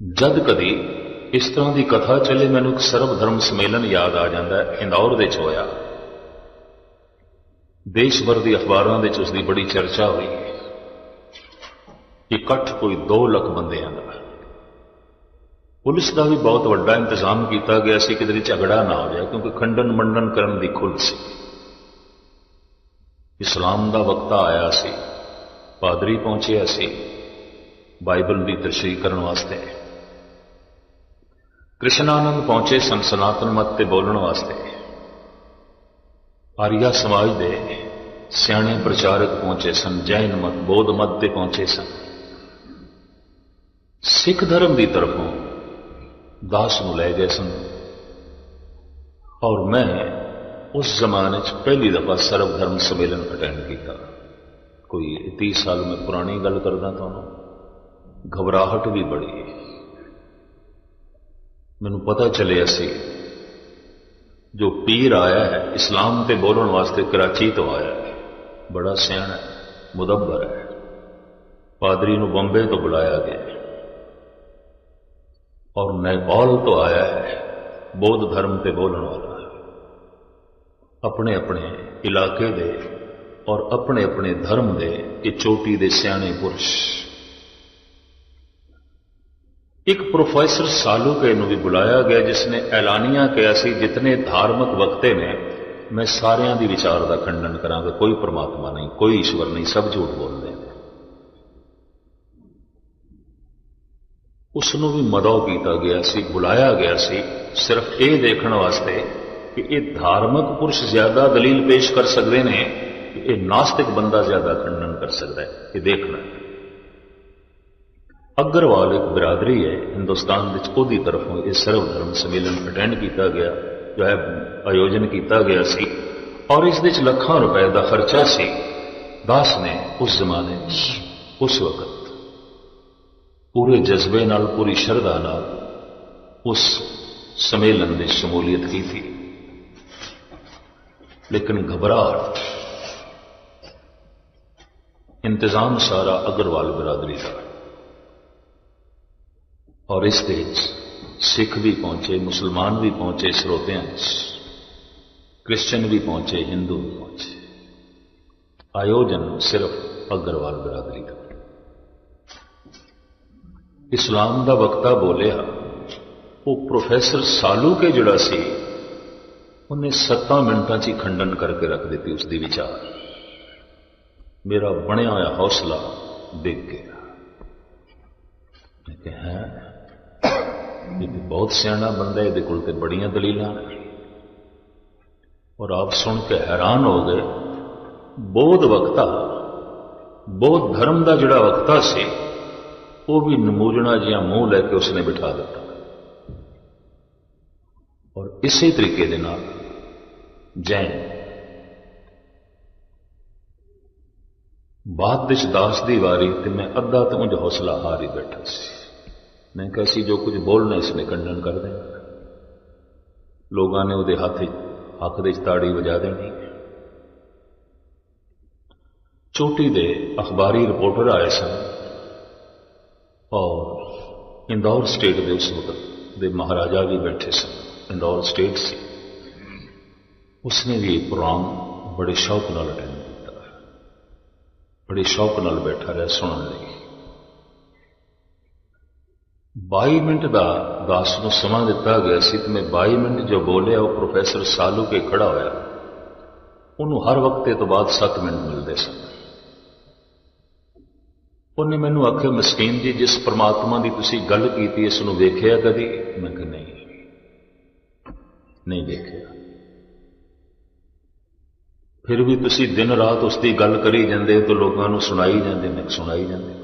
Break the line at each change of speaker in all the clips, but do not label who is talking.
ਜਦ ਕਦੀ ਇਸ ਤਰ੍ਹਾਂ ਦੀ ਕਥਾ ਚੱਲੇ ਮੈਨੂੰ ਇੱਕ ਸਰਬ ਧਰਮ ਸੰਮੇਲਨ ਯਾਦ ਆ ਜਾਂਦਾ ਹੈ, ਇੰਦੌਰ ਵਿੱਚ ਹੋਇਆ। ਦੇਸ਼ ਭਰ ਦੀ ਅਖਬਾਰਾਂ ਦੇ ਵਿੱਚ ਉਸ ਦੀ ਬੜੀ ਚਰਚਾ ਹੋਈ ਇਕੱਠ ਕੋਈ 2 ਲੱਖ ਬੰਦਿਆਂ ਦਾ ਪੁਲਿਸ ਦਾ ਵੀ ਬਹੁਤ ਵੱਡਾ ਇੰਤਜ਼ਾਮ ਕੀਤਾ ਗਿਆ ਸੀ ਕਿ ਇਹਦੇ ਝਗੜਾ ਨਾ ਹੋ ਜਾਏ, ਕਿਉਂਕਿ ਖੰਡਨ ਮੰਡਨ ਕਰਨ ਦੀ ਖੁੱਲ ਸੀ। ਇਸਲਾਮ ਦਾ ਵਕਤਾ ਆਇਆ ਸੀ, ਪਾਦਰੀ ਪਹੁੰਚਿਆ ਸੀ, ਬਾਈਬਲ ਦੀ ਤਸ਼ਰੀਹ ਕਰਨ ਵਾਸਤੇ। ਕ੍ਰਿਸ਼ਨਾਨੰਦ ਪਹੁੰਚੇ ਸਨ ਸਨਾਤਨ ਮਤ ਤੇ ਬੋਲਣ ਵਾਸਤੇ। ਆਰੀਆ ਸਮਾਜ ਦੇ ਸਿਆਣੇ ਪ੍ਰਚਾਰਕ ਪਹੁੰਚੇ ਸਨ, ਜੈਨ ਮਤ, ਬੋਧ ਮਤ ਤੇ ਪਹੁੰਚੇ ਸਨ। ਸਿੱਖ ਧਰਮ ਦੀ ਤਰਫੋਂ ਦਾਸ ਨੂੰ ਲੈ ਗਏ ਸਨ। ਔਰ ਮੈਂ ਉਸ ਜ਼ਮਾਨੇ 'ਚ ਪਹਿਲੀ ਦਫਾ ਸਰਬ ਧਰਮ ਸੰਮੇਲਨ ਅਟੈਂਡ ਕੀਤਾ। ਕੋਈ 30 ਸਾਲ ਮੈਂ ਪੁਰਾਣੀ ਗੱਲ ਕਰਦਾ ਤੁਹਾਨੂੰ ਘਬਰਾਹਟ ਵੀ ਬੜੀ। ਮੈਨੂੰ ਪਤਾ ਚੱਲਿਆ ਸੀ, ਜੋ ਪੀਰ ਆਇਆ ਹੈ, ਇਸਲਾਮ ਤੇ ਬੋਲਣ ਵਾਸਤੇ ਕਰਾਚੀ ਤੋਂ ਆਇਆ ਹੈ। ਬੜਾ ਸਿਆਣਾ ਹੈ, ਮੁਦੱਬਰ ਹੈ। ਪਾਦਰੀ ਨੂੰ ਬੰਬੇ ਤੋਂ ਬੁਲਾਇਆ ਗਿਆ ਔਰ ਨੇਪਾਲ ਤੋਂ ਆਇਆ ਹੈ, ਬੌਧ ਧਰਮ ਤੇ ਬੋਲਣ ਵਾਲਾ ਆਪਣੇ ਆਪਣੇ ਇਲਾਕੇ ਦੇ ਔਰ ਆਪਣੇ ਆਪਣੇ ਧਰਮ ਦੇ ਇਹ ਚੋਟੀ ਦੇ ਸਿਆਣੇ ਪੁਰਸ਼ ਇੱਕ ਪ੍ਰੋਫੈਸਰ ਸਾਲੂਕੇ ਨੂੰ ਵੀ ਬੁਲਾਇਆ ਗਿਆ, ਜਿਸ ਨੇ ਐਲਾਨੀਆਂ ਕਿਹਾ ਸੀ, ਜਿਤਨੇ ਧਾਰਮਿਕ ਵਕਤੇ ਨੇ, ਮੈਂ ਸਾਰਿਆਂ ਦੀ ਵਿਚਾਰ ਦਾ ਖੰਡਨ ਕਰਾਂਗਾ। ਕੋਈ ਪ੍ਰਮਾਤਮਾ ਨਹੀਂ, ਕੋਈ ਈਸ਼ਵਰ ਨਹੀਂ, ਸਭ ਝੂਠ ਬੋਲਦੇ ਨੇ। ਉਸ ਨੂੰ ਵੀ ਮਦਉ ਕੀਤਾ ਗਿਆ ਸੀ, ਬੁਲਾਇਆ ਗਿਆ ਸੀ, ਸਿਰਫ ਇਹ ਦੇਖਣ ਵਾਸਤੇ ਕਿ ਇਹ ਧਾਰਮਿਕ ਪੁਰਸ਼ ਜ਼ਿਆਦਾ ਦਲੀਲ ਪੇਸ਼ ਕਰ ਸਕਦੇ ਨੇ, ਕਿ ਇਹ ਨਾਸਤਿਕ ਬੰਦਾ ਜ਼ਿਆਦਾ ਖੰਡਨ ਕਰ ਸਕਦਾ ਹੈ। ਇਹ ਦੇਖਣਾ ਅਗਰਵਾਲ ਇੱਕ ਬਰਾਦਰੀ ਹੈ। ਹਿੰਦੁਸਤਾਨ ਵਿੱਚ ਉਹਦੀ ਤਰਫੋਂ ਇਹ ਸਰਵ ਧਰਮ ਸੰਮੇਲਨ ਅਟੈਂਡ ਕੀਤਾ ਗਿਆ, ਜੋ ਹੈ, ਆਯੋਜਨ ਕੀਤਾ ਗਿਆ ਸੀ। ਔਰ ਇਸ ਵਿੱਚ ਲੱਖਾਂ ਰੁਪਏ ਦਾ ਖਰਚਾ ਸੀ। ਦਾਸ ਨੇ ਉਸ ਜ਼ਮਾਨੇ ਵਿੱਚ ਉਸ ਵਕਤ ਪੂਰੇ ਜਜ਼ਬੇ ਨਾਲ, ਪੂਰੀ ਸ਼ਰਧਾ ਨਾਲ ਉਸ ਸੰਮੇਲਨ ਵਿੱਚ ਸ਼ਮੂਲੀਅਤ ਕੀਤੀ। ਲੇਕਿਨ ਘਬਰਾਹਟ, ਇੰਤਜ਼ਾਮ ਸਾਰਾ ਅਗਰਵਾਲ ਬਰਾਦਰੀ ਦਾ ਔਰ ਇਸ ਦੇ ਵਿੱਚ ਸਿੱਖ ਵੀ ਪਹੁੰਚੇ ਮੁਸਲਮਾਨ ਵੀ ਪਹੁੰਚੇ ਸਰੋਤਿਆਂ 'ਚ ਕ੍ਰਿਸਚੀਅਨ ਵੀ ਪਹੁੰਚੇ ਹਿੰਦੂ ਵੀ ਪਹੁੰਚੇ ਆਯੋਜਨ ਸਿਰਫ ਅਗਰਵਾਲ ਬਰਾਦਰੀ ਦਾ ਇਸਲਾਮ ਦਾ ਵਕਤਾ ਬੋਲਿਆ ਉਹ ਪ੍ਰੋਫੈਸਰ ਸਾਲੂਕੇ ਜਿਹੜਾ ਸੀ ਉਹਨੇ 7 ਮਿੰਟਾਂ 'ਚ ਹੀ ਖੰਡਨ ਕਰਕੇ ਰੱਖ ਦਿੱਤੀ ਉਸ ਦੀ ਵਿਚਾਰ ਮੇਰਾ ਬਣਿਆ ਹੋਇਆ ਹੌਸਲਾ ਡਿੱਗ ਗਿਆ ਮੈਂ ਕਿਹਾ ਇਹ ਬਹੁਤ ਸਿਆਣਾ ਬੰਦਾ ਇਹਦੇ ਕੋਲ ਤੇ ਬੜੀਆਂ ਦਲੀਲਾਂ ਨੇ। ਔਰ ਆਪ ਸੁਣ ਕੇ ਹੈਰਾਨ ਹੋ ਗਏ, ਬੋਧ ਵਕਤਾ, ਬੋਧ ਧਰਮ ਦਾ ਜਿਹੜਾ ਵਕਤਾ ਸੀ, ਉਹ ਵੀ ਨਮੂਜਣਾ ਜਿਹਾ ਮੂੰਹ ਲੈ ਕੇ ਉਸਨੇ ਬਿਠਾ ਦਿੱਤਾ। ਔਰ ਇਸੇ ਤਰੀਕੇ ਦੇ ਨਾਲ ਜੈਨ ਬਾਅਦ ਵਿੱਚ ਦਾਸ ਦੀ ਵਾਰੀ ਤੇ ਮੈਂ ਅੱਧਾ ਤੋਂ ਉਂਝ ਹੌਸਲਾ ਹਾਰ ਹੀ ਬੈਠਾ ਸੀ। ਮੈਂ ਕਿਹਾ ਸੀ ਜੋ ਕੁਝ ਬੋਲਣਾ ਇਸ ਇਸਨੇ ਖੰਡਨ ਕਰ ਦੇਣਾ। ਲੋਕਾਂ ਨੇ ਉਹਦੇ ਹੱਥ ਹੱਕ ਦੇ ਤਾੜੀ ਵਜਾ ਦੇਣੀ। ਚੋਟੀ ਦੇ ਅਖਬਾਰੀ ਰਿਪੋਰਟਰ ਆਏ ਸਨ। ਔਰ ਇੰਦੌਰ ਸਟੇਟ ਦੇ ਉਸ ਵਕਤ ਦੇ ਮਹਾਰਾਜਾ ਵੀ ਬੈਠੇ ਸਨ। ਇੰਦੌਰ ਸਟੇਟ ਸੀ। ਉਸਨੇ ਵੀ ਇਹ ਪ੍ਰੋਗਰਾਮ ਬੜੇ ਸ਼ੌਕ ਨਾਲ ਅਟੈਂਡ ਕੀਤਾ। ਬੜੇ ਸ਼ੌਕ ਨਾਲ ਬੈਠਾ ਰਿਹਾ ਸੁਣਨ ਲਈ। 22 ਮਿੰਟ ਦਾ ਦਾਸ ਨੂੰ ਸਮਾਂ ਦਿੱਤਾ ਗਿਆ ਸੀ ਤੇ ਮੈਂ 22 ਮਿੰਟ ਜੋ ਬੋਲਿਆ, ਉਹ ਪ੍ਰੋਫੈਸਰ ਸਾਲੂ ਕੇ ਖੜਾ ਹੋਇਆ। ਉਹਨੂੰ ਹਰ ਵਕਤੇ ਤੋਂ ਬਾਅਦ 7 ਮਿੰਟ ਮਿਲਦੇ ਸਨ। ਉਹਨੇ ਮੈਨੂੰ ਆਖਿਆ, ਮਸਕੀਨ ਜੀ, ਜਿਸ ਪ੍ਰਮਾਤਮਾ ਦੀ ਤੁਸੀਂ ਗੱਲ ਕੀਤੀ, ਇਸ ਨੂੰ ਵੇਖਿਆ ਕਦੀ? ਮੈਂ ਕਿਹਾ, ਨਹੀਂ। ਨਹੀਂ ਵੇਖਿਆ। ਫਿਰ ਵੀ ਤੁਸੀਂ ਦਿਨ ਰਾਤ ਉਸ ਦੀ ਗੱਲ ਕਰੀ ਜਾਂਦੇ ਹੋ ਤਾਂ ਲੋਕਾਂ ਨੂੰ ਸੁਣਾਈ ਜਾਂਦੇ ਨੇ, ਸੁਣਾਈ ਜਾਂਦੇ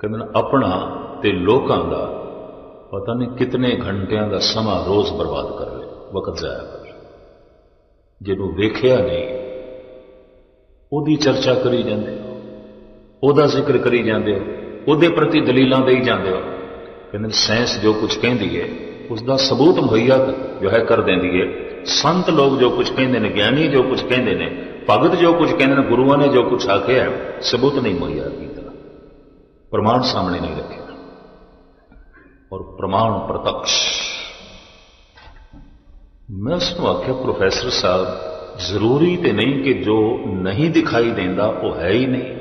ਕਹਿੰਦੇ ਆਪਣਾ ਤੇ ਲੋਕਾਂ ਦਾ ਪਤਾ ਨਹੀਂ ਕਿਤਨੇ ਘੰਟਿਆਂ ਦਾ ਸਮਾਂ ਰੋਜ਼ ਬਰਬਾਦ ਕਰ ਲੈ ਵਕਤ ਜ਼ਾਇਆ ਕਰ ਜਿਹਨੂੰ ਵੇਖਿਆ ਨਹੀਂ, ਉਹਦੀ ਚਰਚਾ ਕਰੀ ਜਾਂਦੇ ਹੋ, ਉਹਦਾ ਜ਼ਿਕਰ ਕਰੀ ਜਾਂਦੇ ਹੋ, ਉਹਦੇ ਪ੍ਰਤੀ ਦਲੀਲਾਂ ਦੇਈ ਜਾਂਦੇ ਹੋ ਕਹਿੰਦੇ ਸਾਇੰਸ ਜੋ ਕੁਝ ਕਹਿੰਦੀ ਹੈ ਉਸ ਦਾ ਸਬੂਤ ਮੁਹੱਈਆ ਜੋ ਹੈ ਕਰ ਦਿੰਦੀ ਹੈ ਸੰਤ ਲੋਕ ਜੋ ਕੁਝ ਕਹਿੰਦੇ ਨੇ, ਗਿਆਨੀ ਜੋ ਕੁਝ ਕਹਿੰਦੇ ਨੇ, ਭਗਤ ਜੋ ਕੁਝ ਕਹਿੰਦੇ ਨੇ, ਗੁਰੂਆਂ ਨੇ ਜੋ ਕੁਝ ਆਖਿਆ ਸਬੂਤ ਨਹੀਂ ਮੁਹੱਈਆ ਪ੍ਰਮਾਣ ਸਾਹਮਣੇ ਨਹੀਂ ਰੱਖਿਆ। ਔਰ ਪ੍ਰਮਾਣ ਪ੍ਰਤੱਖ ਮੈਂ ਉਸ ਨੂੰ ਆਖਿਆ, ਪ੍ਰੋਫੈਸਰ ਸਾਹਿਬ, ਜ਼ਰੂਰੀ ਤੇ ਨਹੀਂ ਕਿ ਜੋ ਨਹੀਂ ਦਿਖਾਈ ਦਿੰਦਾ, ਉਹ ਹੈ ਹੀ ਨਹੀਂ।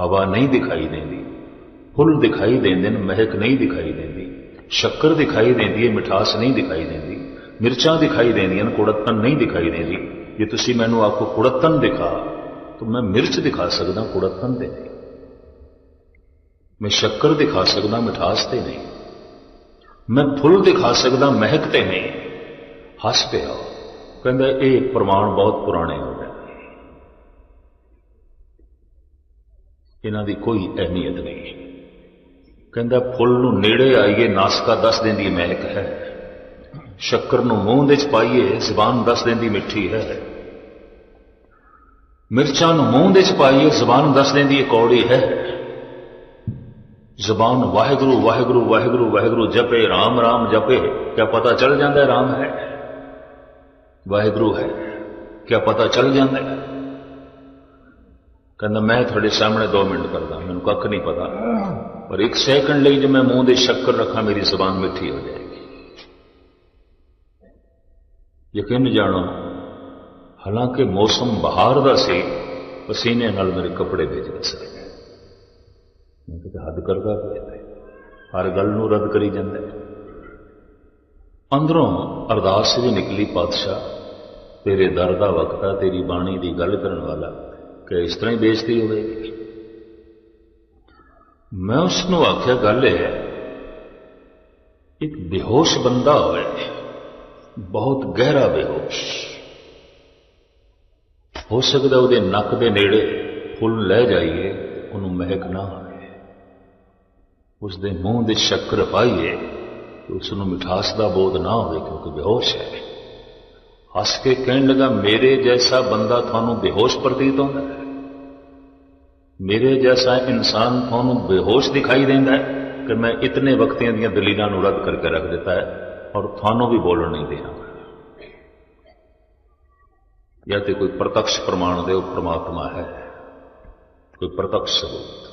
ਹਵਾ ਨਹੀਂ ਦਿਖਾਈ ਦਿੰਦੀ। ਫੁੱਲ ਦਿਖਾਈ ਦਿੰਦੇ ਨੇ, ਮਹਿਕ ਨਹੀਂ ਦਿਖਾਈ ਦਿੰਦੀ। ਸ਼ੱਕਰ ਦਿਖਾਈ ਦਿੰਦੀ ਹੈ, ਮਿਠਾਸ ਨਹੀਂ ਦਿਖਾਈ ਦਿੰਦੀ। ਮਿਰਚਾਂ ਦਿਖਾਈ ਦਿੰਦੀਆਂ ਨੇ ਕੁੜੱਤਨ ਨਹੀਂ ਦਿਖਾਈ ਦਿੰਦੀ। ਜੇ ਤੁਸੀਂ ਮੈਨੂੰ ਆਖੋ ਕੁੜੱਤਨ ਦਿਖਾ, ਤਾਂ ਮੈਂ ਮਿਰਚ ਦਿਖਾ ਸਕਦਾ ਕੁੜੱਤਨ ਦੇ ਨਹੀਂ। ਮੈਂ ਸ਼ੱਕਰ ਦਿਖਾ ਸਕਦਾ, ਮਿਠਾਸ ਤੇ ਨਹੀਂ। ਮੈਂ ਫੁੱਲ ਦਿਖਾ ਸਕਦਾ, ਮਹਿਕ ਤੇ ਨਹੀਂ। ਹੱਸ ਪਿਆ। ਕਹਿੰਦਾ, ਇਹ ਪ੍ਰਮਾਣ ਬਹੁਤ ਪੁਰਾਣੇ ਹੋ ਗਏ। ਇਹਨਾਂ ਦੀ ਕੋਈ ਅਹਿਮੀਅਤ ਨਹੀਂ। ਕਹਿੰਦਾ, ਫੁੱਲ ਨੂੰ ਨੇੜੇ ਆਈਏ, ਨਾਸਕਾ ਦੱਸ ਦਿੰਦੀ ਮਹਿਕ ਹੈ। ਸ਼ੱਕਰ ਨੂੰ ਮੂੰਹ ਦੇ ਚ ਪਾਈਏ, ਜ਼ਬਾਨ ਦੱਸ ਦਿੰਦੀ ਮਿੱਠੀ ਹੈ। ਮਿਰਚਾਂ ਨੂੰ ਮੂੰਹ ਦੇ ਚ ਪਾਈਏ, ਜ਼ਬਾਨ ਦੱਸ ਦਿੰਦੀ ਇਹ ਕੌੜੀ ਹੈ। ਜ਼ਬਾਨ ਵਾਹਿਗੁਰੂ ਵਾਹਿਗੁਰੂ ਵਾਹਿਗੁਰੂ ਵਾਹਿਗੁਰੂ ਜਪੇ RAM RAM ਜਪੇ, ਕਿਆ ਪਤਾ ਚੱਲ ਜਾਂਦਾ RAM ਹੈ? ਵਾਹਿਗੁਰੂ ਹੈ, ਕਿਆ ਪਤਾ ਚੱਲ ਜਾਂਦਾ ਕਹਿੰਦਾ, ਮੈਂ ਤੁਹਾਡੇ ਸਾਹਮਣੇ 2 ਮਿੰਟ ਕਰਦਾ, ਮੈਨੂੰ ਕੱਖ ਨਹੀਂ ਪਤਾ। ਪਰ ਇੱਕ ਸੈਕਿੰਡ ਲਈ ਜੇ ਮੈਂ ਮੂੰਹ ਦੇ ਸ਼ੱਕਰ ਰੱਖਾਂ, ਮੇਰੀ ਜ਼ਬਾਨ ਮਿੱਠੀ ਹੋ ਜਾਏਗੀ। ਯਕੀਨ ਜਾਣੋ, ਹਾਲਾਂਕਿ ਮੌਸਮ ਬਹਾਰ ਦਾ ਸੀ, ਪਸੀਨੇ ਨਾਲ ਮੇਰੇ ਕੱਪੜੇ ਭੇਜਦੇ ਸਨ। ਮੈਂ ਕਿਤੇ ਹੱਦ ਕਰਦਾ ਪਿਆ ਹਰ ਗੱਲ ਨੂੰ ਰੱਦ ਕਰੀ ਜਾਂਦਾ ਅੰਦਰੋਂ ਅਰਦਾਸ ਵੀ ਨਿਕਲੀ, ਪਾਤਸ਼ਾਹ, ਤੇਰੇ ਦਰ ਦਾ ਵਕਤਾ, ਤੇਰੀ ਬਾਣੀ ਦੀ ਗੱਲ ਕਰਨ ਵਾਲਾ, ਕਿ ਇਸ ਤਰ੍ਹਾਂ ਹੀ ਬੇਇੱਜ਼ਤੀ ਹੋਵੇਗੀ ਮੈਂ ਉਸ ਨੂੰ ਆਖਿਆ, ਗੱਲ ਇਹ ਹੈ, ਇੱਕ ਬੇਹੋਸ਼ ਬੰਦਾ ਹੋਵੇ, ਬਹੁਤ ਗਹਿਰਾ ਬੇਹੋਸ਼। ਹੋ ਸਕਦਾ ਉਹਦੇ ਨੱਕ ਦੇ ਨੇੜੇ ਫੁੱਲ ਲੈ ਜਾਈਏ, ਉਹਨੂੰ ਮਹਿਕ ਨਾ ਆਵੇ ਉਸ ਦੇ ਮੂੰਹ ਦੇ ਸ਼ੱਕਰ ਪਾਈਏ ਕਿ ਉਸ ਨੂੰ ਮਿਠਾਸ ਦਾ ਬੋਧ ਨਾ ਹੋਵੇ ਕਿਉਂਕਿ ਬੇਹੋਸ਼ ਹੈ। ਹੱਸ ਕੇ ਕਹਿਣ ਲੱਗਾ, ਮੇਰੇ ਜੈਸਾ ਬੰਦਾ ਤੁਹਾਨੂੰ ਬੇਹੋਸ਼ ਪ੍ਰਤੀਤ ਹੁੰਦਾ ਹੈ? ਮੇਰੇ ਜੈਸਾ ਇਨਸਾਨ ਤੁਹਾਨੂੰ ਬੇਹੋਸ਼ ਦਿਖਾਈ ਦਿੰਦਾ ਹੈ ਕਿ ਮੈਂ ਇਤਨੇ ਵਕਤਿਆਂ ਦੀਆਂ ਦਲੀਲਾਂ ਨੂੰ ਰੱਦ ਕਰਕੇ ਰੱਖ ਦਿੱਤਾ ਹੈ ਔਰ ਤੁਹਾਨੂੰ ਵੀ ਬੋਲਣ ਨਹੀਂ ਦੇਣਾ? ਜਾਂ ਤੇ ਕੋਈ ਪ੍ਰਤੱਖ ਪ੍ਰਮਾਣ ਦੇ ਉਹ ਪ੍ਰਮਾਤਮਾ ਹੈ। ਕੋਈ ਪ੍ਰਤੱਖ ਸਬੂਤ।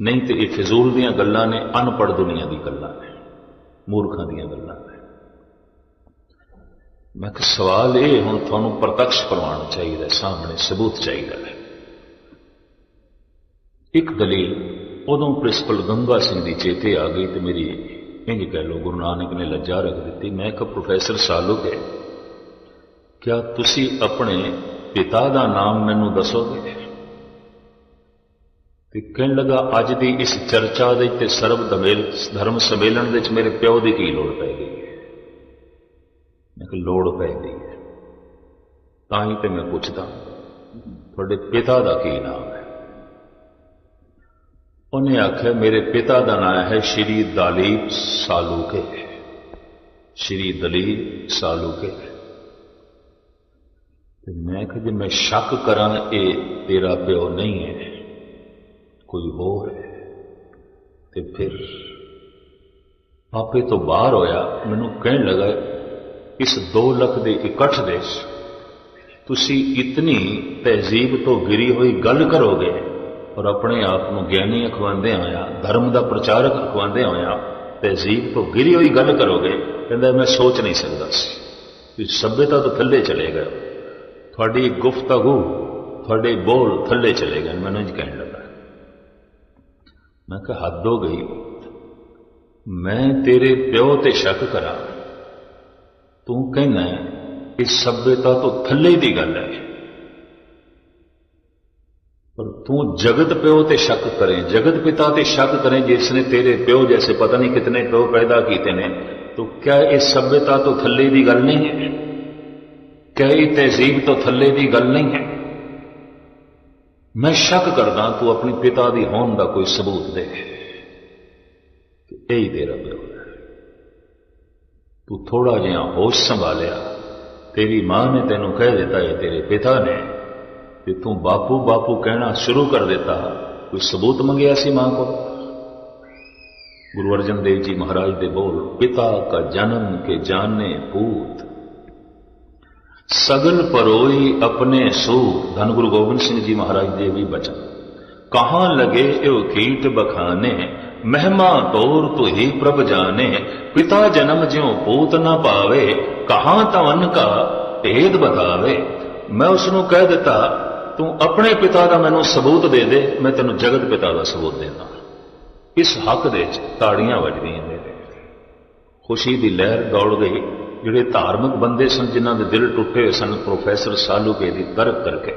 ਨਹੀਂ ਤੇ ਇਹ ਫਿਜ਼ੂਲ ਦੀਆਂ ਗੱਲਾਂ ਨੇ, ਅਨਪੜ੍ਹ ਦੁਨੀਆ ਦੀ ਗੱਲਾਂ ਨੇ, ਮੂਰਖਾਂ ਦੀਆਂ ਗੱਲਾਂ ਨੇ। ਮੈਂ ਕਿ ਸਵਾਲ ਇਹ, ਹੁਣ ਤੁਹਾਨੂੰ ਪ੍ਰਤੱਖ ਪ੍ਰਮਾਣ ਚਾਹੀਦਾ, ਸਾਹਮਣੇ ਸਬੂਤ ਚਾਹੀਦਾ ਹੈ। ਇੱਕ ਦਲੀਲ, ਉਦੋਂ ਪ੍ਰਿੰਸੀਪਲ ਗੰਗਾ ਸਿੰਘ ਦੀ ਚੇਤੇ ਆ ਗਈ ਤੇ ਮੇਰੀ ਇੰਜ ਕਹਿ ਲੋ ਗੁਰੂ ਨਾਨਕ ਨੇ ਲੱਜਾ ਰੱਖ ਦਿੱਤੀ, ਮੈਂ ਕਿ ਪ੍ਰੋਫੈਸਰ ਸਾਲੂਕੇ ਕਿਆ ਤੁਸੀਂ ਆਪਣੇ ਪਿਤਾ ਦਾ ਨਾਮ ਮੈਨੂੰ ਦੱਸੋਗੇ? ਤੇ ਕਹਿਣ ਲੱਗਾ, ਅੱਜ ਦੀ ਇਸ ਚਰਚਾ ਦੇ ਤੇ ਸਰਬ ਦਮੇਲ ਧਰਮ ਸੰਮੇਲਨ ਵਿੱਚ ਮੇਰੇ ਪਿਓ ਦੀ ਕੀ ਲੋੜ ਪੈ ਗਈ ਮੈਂ ਕਿ ਲੋੜ ਪੈ ਗਈ ਹੈ। ਤਾਂ ਹੀ ਤੇ ਮੈਂ ਪੁੱਛਦਾ, ਤੁਹਾਡੇ ਪਿਤਾ ਦਾ ਕੀ ਨਾਮ ਹੈ? ਉਹਨੇ ਆਖਿਆ, ਮੇਰੇ ਪਿਤਾ ਦਾ ਨਾਮ ਹੈ ਸ਼੍ਰੀ ਦਲੀਪ ਸਾਲੂਕੇ। ਸ਼੍ਰੀ ਦਲੀਪ ਸਾਲੂਕੇ। ਤੇ ਮੈਂ ਕਿ ਜੇ ਮੈਂ ਸ਼ੱਕ ਕਰਾਂ, ਇਹ ਤੇਰਾ ਪਿਓ ਨਹੀਂ ਹੈ। ਕੋਈ ਹੋਰ ਹੈ? ਤੇ ਫਿਰ ਆਪੇ ਤੋਂ ਬਾਹਰ ਹੋਇਆ, ਮੈਨੂੰ ਕਹਿਣ ਲੱਗਾ, ਇਸ 2 ਲੱਖ ਦੇ ਇਕੱਠ ਦੇ ਤੁਸੀਂ ਇਤਨੀ ਤਹਿਜ਼ੀਬ ਤੋਂ ਗਿਰੀ ਹੋਈ ਗੱਲ ਕਰੋਗੇ ਔਰ ਆਪਣੇ ਆਪ ਨੂੰ ਗਿਆਨੀ ਅਖਵਾਉਂਦੇ ਆਇਆ ਧਰਮ ਦਾ ਪ੍ਰਚਾਰਕ ਅਖਵਾਉਂਦੇ ਆਇਆ ਤਹਿਜ਼ੀਬ ਤੋਂ ਗਿਰੀ ਹੋਈ ਗੱਲ ਕਰੋਗੇ? ਕਹਿੰਦਾ, ਮੈਂ ਸੋਚ ਨਹੀਂ ਸਕਦਾ ਸੀ ਕਿ ਸਭਿਅਤਾ ਤੋਂ ਥੱਲੇ ਚਲੇ ਗਏ। ਤੁਹਾਡੀ ਗੁਫ਼ਤਗੂ, ਤੁਹਾਡੇ ਬੋਲ ਥੱਲੇ ਚਲੇ ਗਏ, ਮੈਨੂੰ ਇੰਜ ਕਹਿਣ ਲੱਗਾ। ਮੈਂ ਕਿਹਾ, ਹੱਦ ਹੋ ਗਈ। ਮੈਂ ਤੇਰੇ ਪਿਓ ਤੇ ਸ਼ੱਕ ਕਰਾਂ। ਤੂੰ ਕਹਿੰਦਾ ਇਹ ਸਭਿਅਤਾ ਤੋਂ ਥੱਲੇ ਦੀ ਗੱਲ ਹੈ। ਪਰ ਤੂੰ ਜਗਤ ਪਿਓ ਤੇ ਸ਼ੱਕ ਕਰੇ, ਜਗਤ ਪਿਤਾ ਤੇ ਸ਼ੱਕ ਕਰੇ ਜਿਸ ਨੇ ਤੇਰੇ ਪਿਓ ਜੈਸੇ ਪਤਾ ਨਹੀਂ ਕਿਤਨੇ ਪਿਓ ਪੈਦਾ ਕੀਤੇ ਨੇ। ਤੋ ਕਿਆ ਇਹ ਸਭਿਅਤਾ ਤੋਂ ਥੱਲੇ ਦੀ ਗੱਲ ਨਹੀਂ ਹੈ। ਕਿਆ ਇਹ ਤਹਿਜ਼ੀਬ ਤੋਂ ਥੱਲੇ ਦੀ ਗੱਲ ਨਹੀਂ ਹੈ। ਮੈਂ ਸ਼ੱਕ ਕਰਦਾ ਤੂੰ ਆਪਣੀ ਪਿਤਾ ਦੀ ਹੋਣ ਦਾ ਕੋਈ ਸਬੂਤ ਦੇ ਕਿ ਇਹ ਹੀ ਤੇਰਾ ਪਿਓ ਹੈ। ਤੂੰ ਥੋੜਾ ਜਿਹਾ ਹੋਸ਼ ਸੰਭਾਲਿਆ। ਤੇਰੀ ਮਾਂ ਨੇ ਤੈਨੂੰ ਕਹਿ ਦਿੱਤਾ ਇਹ ਤੇਰੇ ਪਿਤਾ ਨੇ ਤੇ ਤੂੰ ਬਾਪੂ ਬਾਪੂ ਕਹਿਣਾ ਸ਼ੁਰੂ ਕਰ ਦਿੱਤਾ। ਕੋਈ ਸਬੂਤ ਮੰਗਿਆ ਸੀ ਮਾਂ ਕੋਲ? ਗੁਰੂ ਅਰਜਨ ਦੇਵ ਜੀ ਮਹਾਰਾਜ ਦੇ ਬੋਲ, ਪਿਤਾ ਕਾ ਜਨਮ ਕੇ ਜਾਣੇ ਪੂਤ। ਸਗਲ ਪਰੋਈ ਆਪਣੇ ਸੂ ਧੰਨ ਗੁਰੂ ਗੋਬਿੰਦ ਸਿੰਘ ਜੀ ਮਹਾਰਾਜ ਦੇ ਵੀ ਬਚਨ। ਕਹਾਂ ਲਗੇ ਇਹ ਕੀਟ ਬਖਾਨੇ, ਮਹਿਮਾ ਤੋਰ ਤੋ ਪ੍ਰਭ ਜਾਣੇ। ਪਿਤਾ ਜਨਮ ਜਿਉ ਪੂਤ ਨਾ ਪਾਵੇ, ਕਹਾਂ ਤਵਨ ਕਾ ਭੇਦ ਬਤਾਵੇ। ਮੈਂ ਉਸ ਨੂੰ ਕਹਿ ਦਿੱਤਾ, ਤੂੰ ਆਪਣੇ ਪਿਤਾ ਦਾ ਮੈਨੂੰ ਸਬੂਤ ਦੇ ਦੇ, ਮੈਂ ਤੈਨੂੰ ਜਗਤ ਪਿਤਾ ਦਾ ਸਬੂਤ ਦੇਣਾ ਇਸ ਹੱਕ ਦੇ ਵਿੱਚ ਤਾੜੀਆਂ ਵੱਜਦੀਆਂ ਮੇਰੇ ਖੁਸ਼ੀ ਦੀ ਲਹਿਰ ਦੌੜ ਗਈ। ਜਿਹੜੇ ਧਾਰਮਿਕ ਬੰਦੇ ਸਨ, ਜਿਨ੍ਹਾਂ ਦੇ ਦਿਲ ਟੁੱਟੇ ਹੋਏ ਸਨ, ਪ੍ਰੋਫੈਸਰ ਸਾਲੂਕੇ ਦੀ ਤਰਕ ਕਰਕੇ।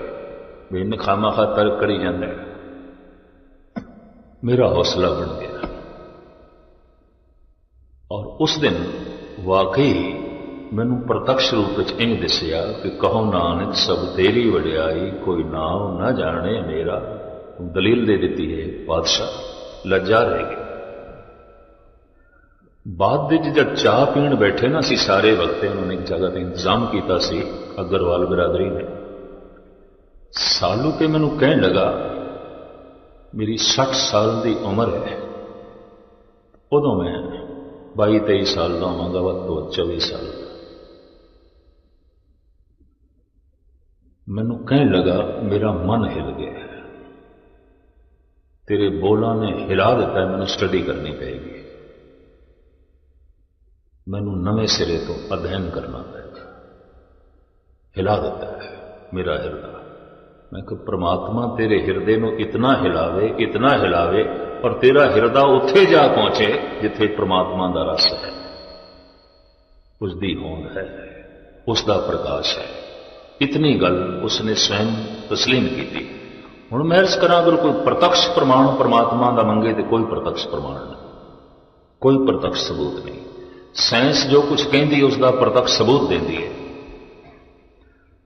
ਵੀ ਇਹਨੇ ਖਾਮਾਖਾ ਤਰਕ ਕਰੀ ਜਾਂਦਾ ਮੇਰਾ ਹੌਸਲਾ ਬਣ ਗਿਆ। ਔਰ ਉਸ ਦਿਨ ਵਾਕਈ ਮੈਨੂੰ ਪ੍ਰਤੱਖ ਰੂਪ ਵਿੱਚ ਇਹ ਦਿਸਿਆ ਕਿ ਕਹੋ ਨਾਨਕ, ਸਭ ਤੇਰੀ ਵਡਿਆਈ, ਕੋਈ ਨਾਮ ਨਾ ਜਾਣੇ ਮੇਰਾ। ਦਲੀਲ ਦੇ ਦਿੱਤੀ ਹੈ ਬਾਦਸ਼ਾਹ ਲੱਜਾ ਰਹਿ ਗਿਆ ਬਾਅਦ ਵਿੱਚ ਜਦ ਚਾਹ ਪੀਣ ਬੈਠੇ ਨਾ ਅਸੀਂ ਸਾਰੇ ਵਕਤੇ ਉਹਨਾਂ ਨੇ ਇੱਕ ਜਗ੍ਹਾ ਤੇ ਇੰਤਜ਼ਾਮ ਕੀਤਾ ਸੀ, ਅਗਰਵਾਲ ਬਰਾਦਰੀ ਨੇ। ਸਾਲੂ ਕੇ ਮੈਨੂੰ ਕਹਿਣ ਲਗਾ, ਮੇਰੀ 60 ਸਾਲ ਦੀ ਉਮਰ ਹੈ। ਉਦੋਂ ਮੈਂ 22 23 ਸਾਲ ਦਾ ਹੋਵਾਂਗਾ, ਵੱਧ ਤੋਂ ਵੱਧ 24 ਸਾਲ ਮੈਨੂੰ ਕਹਿਣ ਲਗਾ, ਮੇਰਾ ਮਨ ਹਿਲ ਗਿਆ ਤੇਰੇ ਬੋਲਾਂ ਨੇ ਹਿਲਾ ਦਿੱਤਾ ਮੈਨੂੰ ਸਟੱਡੀ ਕਰਨੀ ਪਏਗੀ। ਮੈਨੂੰ ਨਵੇਂ ਸਿਰੇ ਤੋਂ ਅਧਿਐਨ ਕਰਨਾ ਪੈਂਦਾ ਹਿਲਾ ਦਿੱਤਾ ਮੇਰਾ ਹਿਰਦਾ। ਮੈਂ ਕਿ ਪ੍ਰਮਾਤਮਾ ਤੇਰੇ ਹਿਰਦੇ ਨੂੰ ਇਤਨਾ ਹਿਲਾਵੇ ਇਤਨਾ ਹਿਲਾਵੇ, ਪਰ ਤੇਰਾ ਹਿਰਦਾ ਉੱਥੇ ਜਾ ਪਹੁੰਚੇ ਜਿੱਥੇ ਪ੍ਰਮਾਤਮਾ ਦਾ ਰਸ ਹੈ। ਉਸ ਦੀ ਹੋਂਦ ਹੈ ਉਸ ਦਾ ਪ੍ਰਕਾਸ਼ ਹੈ। ਇਤਨੀ ਗੱਲ ਉਸਨੇ ਸਵੈਮ ਤਸਲੀਮ ਕੀਤੀ। ਹੁਣ ਮੈਂ ਇਸ ਕਰਾਂ, ਅਗਰ ਕੋਈ ਪ੍ਰਤੱਖ ਪ੍ਰਮਾਣ ਪ੍ਰਮਾਤਮਾ ਦਾ ਮੰਗੇ ਤੇ ਕੋਈ ਪ੍ਰਤੱਖ ਪ੍ਰਮਾਣ ਨਹੀਂ ਕੋਈ ਪ੍ਰਤੱਖ ਸਬੂਤ ਨਹੀਂ। ਸਾਇੰਸ ਜੋ ਕੁਝ ਕਹਿੰਦੀ ਉਸ ਦਾ ਪ੍ਰਤੱਖ ਸਬੂਤ ਦਿੰਦੀ ਹੈ।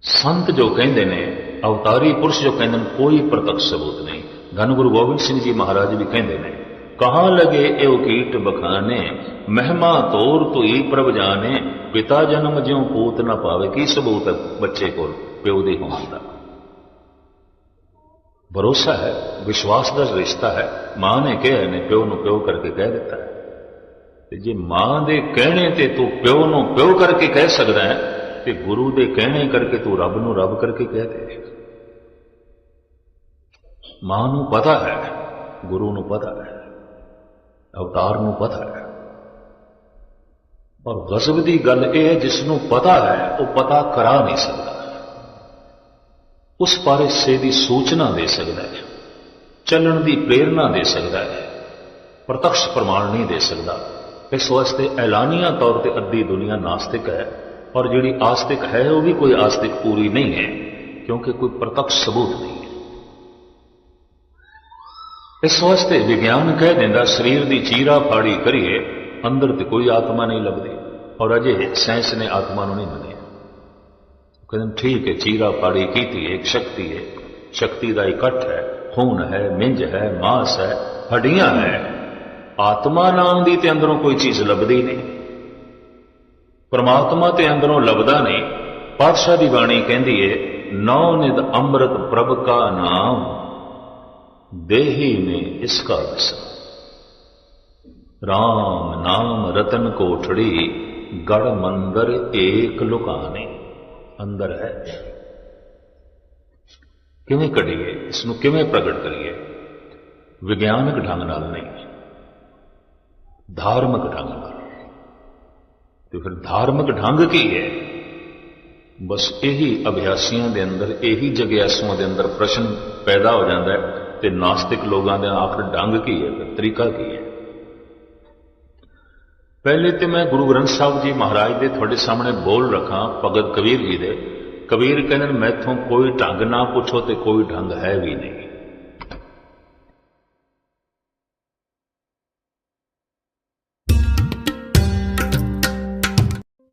ਸੰਤ ਜੋ ਕਹਿੰਦੇ ਨੇ, ਅਵਤਾਰੀ ਪੁਰਸ਼ ਜੋ ਕਹਿੰਦੇ ਨੇ, ਕੋਈ ਪ੍ਰਤੱਖ ਸਬੂਤ ਨਹੀਂ। ਧੰਨ ਗੁਰੂ ਗੋਬਿੰਦ ਸਿੰਘ ਜੀ ਮਹਾਰਾਜ ਵੀ ਕਹਿੰਦੇ ਨੇ, ਕਹਾਂ ਲਗੇ ਇਹ ਕੀਟ ਬਖਾਨੇ, ਮਹਿਮਾ ਤੋਰ ਤੋਈ ਪ੍ਰਭ ਜਾਣੇ, ਪਿਤਾ ਜਨਮ ਜਿਉ ਪੂਤ ਨਾ ਪਾਵੇ। ਕੀ ਸਬੂਤ ਹੈ ਬੱਚੇ ਕੋਲ, ਪਿਓ ਦੇ ਹੋਣ ਦਾ? ਭਰੋਸਾ ਹੈ, ਵਿਸ਼ਵਾਸ ਦਾ ਰਿਸ਼ਤਾ ਹੈ। ਮਾਂ ਨੇ ਕਿਹਾ ਨੇ ਪਿਓ ਨੂੰ ਪਿਓ ਕਰਕੇ ਕਹਿ ਦਿੱਤਾ ਹੈ। ਤੇ ਜੇ ਮਾਂ ਦੇ ਕਹਿਣੇ ਤੇ ਤੂੰ ਪਿਓ ਨੂੰ ਪਿਓ ਕਰਕੇ ਕਹਿ ਸਕਦਾ ਹੈ, ਤੇ ਗੁਰੂ ਦੇ ਕਹਿਣੇ ਕਰਕੇ ਤੂੰ ਰੱਬ ਨੂੰ ਰੱਬ ਕਰਕੇ ਕਹਿ ਦੇ। ਮਾਂ ਨੂੰ ਪਤਾ ਹੈ, ਗੁਰੂ ਨੂੰ ਪਤਾ ਹੈ, ਅਵਤਾਰ ਨੂੰ ਪਤਾ ਹੈ। ਪਰ ਗਜ਼ਬ ਦੀ ਗੱਲ ਇਹ ਹੈ, ਜਿਸ ਨੂੰ ਪਤਾ ਹੈ, ਉਹ ਪਤਾ ਕਰਾ ਨਹੀਂ ਸਕਦਾ। ਉਸ ਬਾਰੇ ਸੇ ਦੀ ਸੂਚਨਾ ਦੇ ਸਕਦਾ ਹੈ, ਚੱਲਣ ਦੀ ਪ੍ਰੇਰਣਾ ਦੇ ਸਕਦਾ ਹੈ, ਪ੍ਰਤੱਖ ਪ੍ਰਮਾਣ ਨਹੀਂ ਦੇ ਸਕਦਾ। ਇਸ ਵਾਸਤੇ ਐਲਾਨੀਆਂ ਤੌਰ ਤੇ ਅੱਧੀ ਦੁਨੀਆ ਨਾਸਤਿਕ ਹੈ ਔਰ ਜਿਹੜੀ ਆਸਤਿਕ ਹੈ, ਉਹ ਵੀ ਕੋਈ ਆਸਤਿਕ ਪੂਰੀ ਨਹੀਂ ਹੈ, ਕਿਉਂਕਿ ਕੋਈ ਪ੍ਰਤੱਖ ਸਬੂਤ ਨਹੀਂ ਹੈ। ਇਸ ਵਾਸਤੇ ਵਿਗਿਆਨ ਕਹਿ ਦਿੰਦਾ, ਸਰੀਰ ਦੀ ਚੀਰਾ ਫਾੜੀ ਕਰੀਏ, ਅੰਦਰ ਤੇ ਕੋਈ ਆਤਮਾ ਨਹੀਂ ਲੱਭਦੀ, ਔਰ ਅਜੇ ਸਾਇੰਸ ਨੇ ਆਤਮਾ ਨੂੰ ਨਹੀਂ ਮੰਨਿਆ। ਕਹਿੰਦੇ, ਠੀਕ ਹੈ, ਚੀਰਾ ਫਾੜੀ ਕੀਤੀ ਇੱਕ ਸ਼ਕਤੀ ਹੈ, ਸ਼ਕਤੀ ਦਾ ਇਕੱਠ ਹੈ, ਖੂਨ ਹੈ, ਮਿੰਜ ਹੈ, ਮਾਸ ਹੈ, ਹੱਡੀਆਂ ਹੈ ਆਤਮਾ ਨਾਮ ਦੀ ਤੇ ਅੰਦਰੋਂ ਕੋਈ ਚੀਜ਼ ਲੱਭਦੀ ਨਹੀਂ। ਪਰਮਾਤਮਾ ਤੇ ਅੰਦਰੋਂ ਲੱਭਦਾ ਨਹੀਂ। ਪਾਤਸ਼ਾਹ ਦੀ ਬਾਣੀ ਕਹਿੰਦੀ ਏ, ਨੌ ਨਿਦ ਅੰਮ੍ਰਿਤ ਪ੍ਰਭ ਕਾ ਨਾਮ, ਦੇਹੀ ਨੇ ਇਸਕਾ ਵਸ। ਰਾਮ ਨਾਮ ਰਤਨ ਕੋਠੜੀ, ਗੜ ਮੰਦਰ ਏਕ ਲੁਕਾਨੇ। ਅੰਦਰ ਹੈ। ਕਿਵੇਂ ਕਢੀਏ ਇਸ ਨੂੰ ਕਿਵੇਂ ਪ੍ਰਗਟ ਕਰੀਏ? ਵਿਗਿਆਨਕ ਢੰਗ ਨਾਲ ਨਹੀਂ। ਧਾਰਮਿਕ ਢੰਗ। ਨਾਲ ਤੇ ਫਿਰ ਧਾਰਮਿਕ ਢੰਗ ਕੀ ਹੈ? ਬਸ ਇਹੀ ਅਭਿਆਸੀਆਂ ਦੇ ਅੰਦਰ, ਇਹੀ ਜਗਿਆਸੂਆਂ ਦੇ ਅੰਦਰ ਪ੍ਰਸ਼ਨ ਪੈਦਾ ਹੋ ਜਾਂਦਾ ਹੈ ਤੇ ਨਾਸਤਿਕ ਲੋਕਾਂ ਦੇ ਆਖਰ ਢੰਗ ਕੀ ਹੈ ਫਿਰ ਤਰੀਕਾ ਕੀ ਹੈ? ਪਹਿਲੇ ਤੇ ਮੈਂ ਗੁਰੂ ਗ੍ਰੰਥ ਸਾਹਿਬ ਜੀ ਮਹਾਰਾਜ ਦੇ ਤੁਹਾਡੇ ਸਾਹਮਣੇ ਬੋਲ ਰੱਖਾਂ, ਭਗਤ ਕਬੀਰ ਜੀ ਦੇ। ਕਬੀਰ ਕਹਿੰਦੇ ਮੈਥੋਂ ਕੋਈ ਢੰਗ ਨਾ ਪੁੱਛੋ ਤੇ ਕੋਈ ਢੰਗ ਹੈ ਵੀ ਨਹੀਂ।